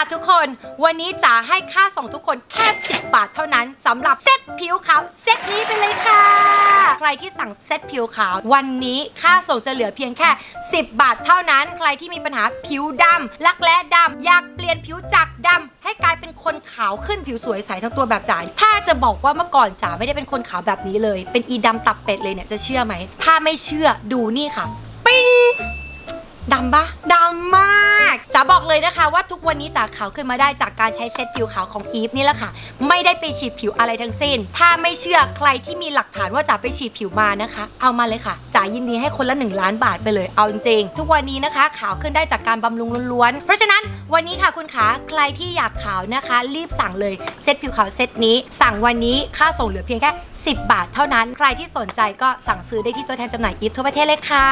ค่ะทุกคน วันนี้จ๋าให้ค่าส่งทุกคนแค่ 10 บาทเท่านั้นสำหรับเซ็ตผิวขาวเซ็ตนี้ไปเลยค่ะ ใครที่สั่งเซ็ตผิวขาว วันนี้ค่าส่งจะเหลือเพียงแค่ 10 บาทเท่านั้น ใครที่มีปัญหาผิวดำรักแร้ดำอยากเปลี่ยนผิวจากดำให้กลายเป็นคนขาวขึ้นผิวสวยใสทั้งตัวแบบจ๋าถ้าจะบอกว่าเมื่อก่อนจ๋าไม่ได้เป็นคนขาวแบบนี้เลย เป็นอีดำตับเป็ดเลยเนี่ยจะเชื่อไหมถ้าไม่เชื่อดูนี่ค่ะ ปิ้งดำปะดำมาก จ๋าบอกเลยนะคะ ว่าทุกวันนี้จ๋าขาวขึ้นมาได้จากการใช้เซตผิวขาวของอีฟนี่แหละค่ะ ไม่ได้ไปฉีดผิวอะไรทั้งสิ้น ถ้าไม่เชื่อใครที่มีหลักฐานว่าจ๋าไปฉีดผิวมานะคะ เอามาเลยค่ะจ๋ายินดีให้คนละ 1 ล้านบาทไปเลยเอาจริงๆทุกวันนี้นะคะ ขาวขึ้นได้จากการบำรุงล้วนๆ เพราะฉะนั้นวันนี้ค่ะคุณขาใครที่อยากขาวนะคะ รีบสั่งเลยเซตผิวขาวเซตนี้ สั่งวันนี้ค่าส่งเหลือเพียงแค่ 10 บาทเท่านั้น ใครที่สนใจก็สั่งซื้อได้ที่ตัวแทนจำหน่ายอีฟทั่วประเทศเลยค่ะ